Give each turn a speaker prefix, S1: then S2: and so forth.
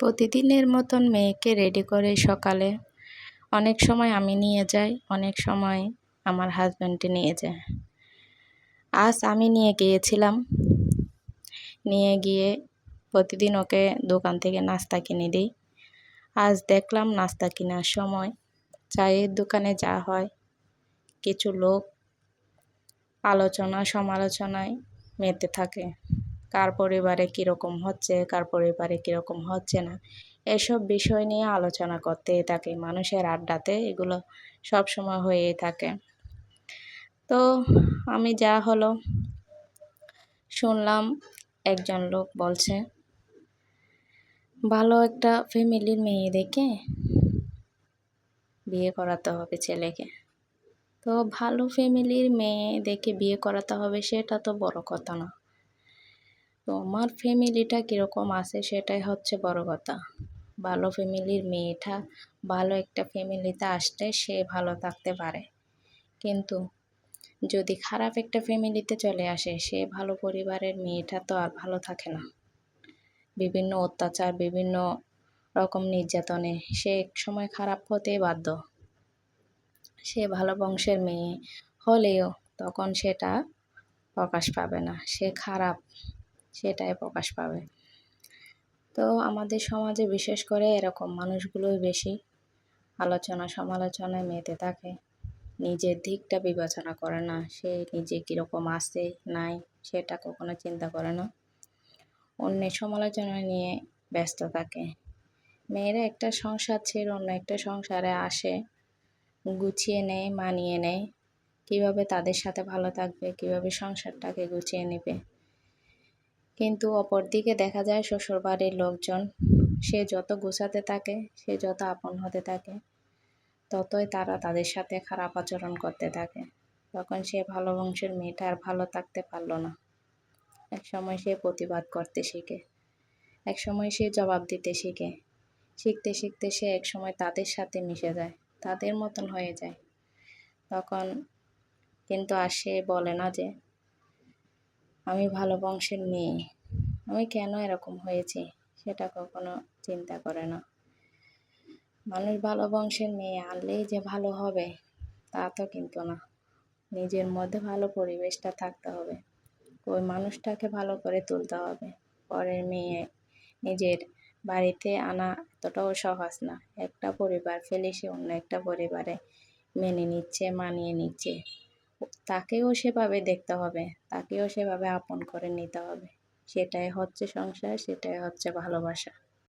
S1: প্রতিদিনের মতন মেয়েকে রেডি করে সকালে। অনেক সময় আমি নিয়ে যাই, অনেক সময় আমার হাজব্যান্ডে নিয়ে যায়। আজ আমি নিয়ে গিয়েছিলাম। নিয়ে গিয়ে প্রতিদিন ওকে দোকান থেকে নাস্তা কিনে দিই। আজ দেখলাম নাস্তা কেনার সময় চায়ের দোকানে যা হয়, কিছু লোক আলোচনা সমালোচনায় মেতে থাকে। কার পরিবারে কীরকম হচ্ছে, কার পরিবারে কীরকম হচ্ছে না। এসব বিষয় নিয়ে আলোচনা করতেই থাকে, মানুষের আড্ডাতে এগুলো সব সময় হয়েই থাকে। তো আমি যা হলো, শুনলাম, একজন লোক বলছে, ভালো একটা ফ্যামিলির মেয়ে দেখে বিয়ে করাতে হবে ছেলেকে। তো ভালো ফ্যামিলির মেয়ে দেখে বিয়ে করাতে হবে, সেটা তো বড় কথা না। তো আমার ফ্যামিলিটা কীরকম আছে সেটাই হচ্ছে বড় কথা। ভালো ফ্যামিলির মেয়েটা ভালো একটা ফ্যামিলিতে আসলে সে ভালো থাকতে পারে। কিন্তু যদি খারাপ একটা ফ্যামিলিতে চলে আসে, সে ভালো পরিবারের মেয়েটা তো আর ভালো থাকে না। বিভিন্ন অত্যাচার, বিভিন্ন রকম নির্যাতনে সে এক সময় খারাপ হতে বাধ্য। সে ভালো বংশের মেয়ে হলেও তখন সেটা প্রকাশ পাবে না। সে খারাপ। সেটাই প্রকাশ পাবে। তো আমাদের সমাজে বিশেষ করে এরকম মানুষগুলোই বেশি আলোচনা সমালোচনায় মেতে থাকে। নিজের দিকটা বিবেচনা করে না, সে নিজে কীরকম আছে, নাই, সেটা কখনো চিন্তা করে না। অন্যের সমালোচনা নিয়ে ব্যস্ত থাকে। মেয়েরা একটা সংসার ছেড়ে অন্য একটা সংসারে আসে, গুছিয়ে নেয়, মানিয়ে নেয়। কীভাবে তাদের সাথে ভালো থাকবে, কীভাবে সংসারটাকে গুছিয়ে নেবে। কিন্তু অপরদিকে দেখা যায় শ্বশুরবাড়ির লোকজন, সে যত গুছাতে থাকে, সে যত আপন হতে থাকে, ততই তারা তাদের সাথে খারাপ আচরণ করতে থাকে। তখন সে ভালো বংশের মেয়েটা আর ভালো থাকতে পারল না। এক সময় সে প্রতিবাদ করতে শিখে এক সময় সে জবাব দিতে শিখে। শিখতে শিখতে সে এক সময় তাদের সাথে মিশে যায়, তাদের মতন হয়ে যায়। তখন কিন্তু আর সে বলে না যে আমি ভালো বংশের মেয়ে। আমি কেন এরকম হয়েছি সেটা কখনো চিন্তা করে না। মানুষ ভালো বংশের মেয়ে, আনলেই যে ভালো হবে তা তো কিন্তু না। নিজের মধ্যে ভালো পরিবেশটা থাকতে হবে। ওই মানুষটাকে ভালো করে তুলতে হবে। পরের মেয়ে নিজের বাড়িতে আনা এতটাও সহজ না। একটা পরিবার ফেলে সে অন্য একটা পরিবারে মেনে নিচ্ছে, মানিয়ে নিচ্ছে। তাকেও সেভাবে দেখতে হবে, তাকেও সেভাবে আপন করে নিতে হবে। সেটাই হচ্ছে সংসার, সেটাই হচ্ছে ভালোবাসা।